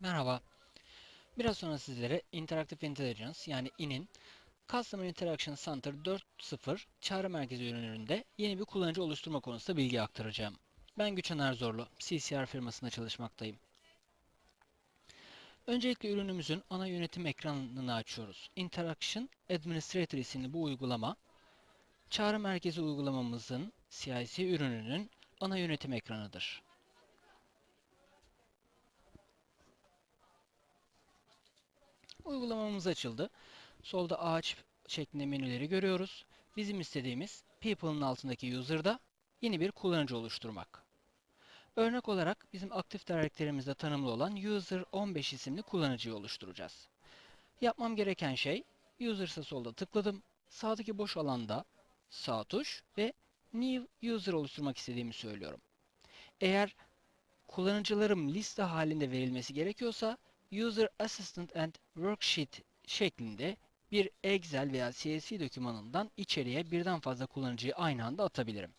Merhaba. Biraz sonra sizlere Interactive Intelligence yani IN'in Customer Interaction Center 4.0 çağrı merkezi ürünlerinde yeni bir kullanıcı oluşturma konusunda bilgi aktaracağım. Ben Güçen Erzorlu, CCR firmasında çalışmaktayım. Öncelikle ürünümüzün ana yönetim ekranını açıyoruz. Interaction Administrator isimli bu uygulama, çağrı merkezi uygulamamızın CIC ürününün ana yönetim ekranıdır. Uygulamamız açıldı. Solda ağaç şeklinde menüleri görüyoruz. Bizim istediğimiz People'ın altındaki User'da yeni bir kullanıcı oluşturmak. Örnek olarak bizim aktif direktörümüzde tanımlı olan User 15 isimli kullanıcıyı oluşturacağız. Yapmam gereken şey User'sa solda tıkladım. Sağdaki boş alanda sağ tuş ve New User oluşturmak istediğimi söylüyorum. Eğer kullanıcılarım liste halinde verilmesi gerekiyorsa User Assistant and Worksheet şeklinde bir Excel veya CSV dokümanından içeriye birden fazla kullanıcıyı aynı anda atabilirim.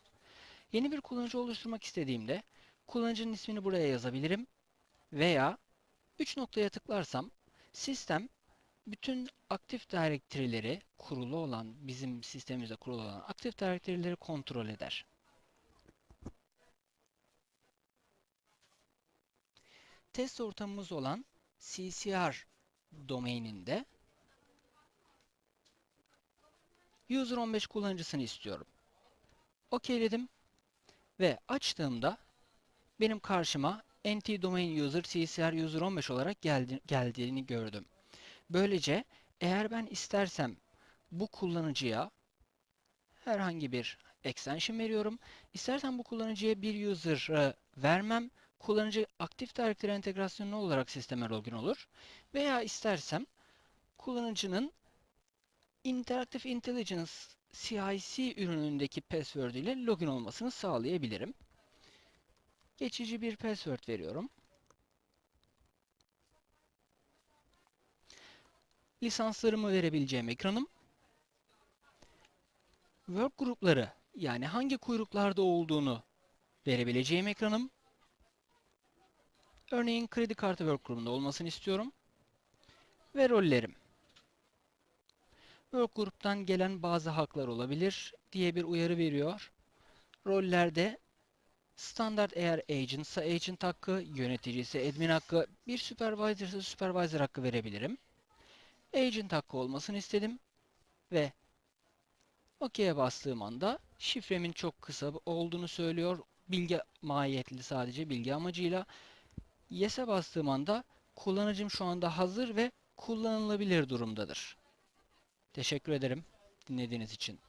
Yeni bir kullanıcı oluşturmak istediğimde kullanıcının ismini buraya yazabilirim veya 3 noktaya tıklarsam sistem bütün aktif direktörleri kurulu olan bizim sistemimizde kurulu olan aktif direktörleri kontrol eder. Test ortamımız olan CCR domaininde user 15 kullanıcısını istiyorum. OK'ledim ve açtığımda benim karşıma NT domain user CCR user 15 olarak geldi, geldiğini gördüm. Böylece eğer ben istersem bu kullanıcıya herhangi bir extension veriyorum. İstersen bu kullanıcıya bir user vermem. Kullanıcı aktif direktör entegrasyonu olarak sisteme login olur. Veya istersem kullanıcının Interactive Intelligence CIC ürünündeki password ile login olmasını sağlayabilirim. Geçici bir password veriyorum. Lisanslarımı verebileceğim ekranım. Work grupları yani hangi kuyruklarda olduğunu verebileceğim ekranım. Örneğin kredi kartı work grubunda olmasını istiyorum. Ve rollerim. Work gruptan gelen bazı haklar olabilir diye bir uyarı veriyor. Rollerde standart eğer agent ise agent hakkı, yönetici ise admin hakkı, bir supervisor ise supervisor hakkı verebilirim. Agent hakkı olmasını istedim ve OK'ye bastığım anda şifremin çok kısa olduğunu söylüyor. Bilgi mahiyetli sadece bilgi amacıyla. Yes'e bastığım anda kullanıcım şu anda hazır ve kullanılabilir durumdadır. Teşekkür ederim dinlediğiniz için.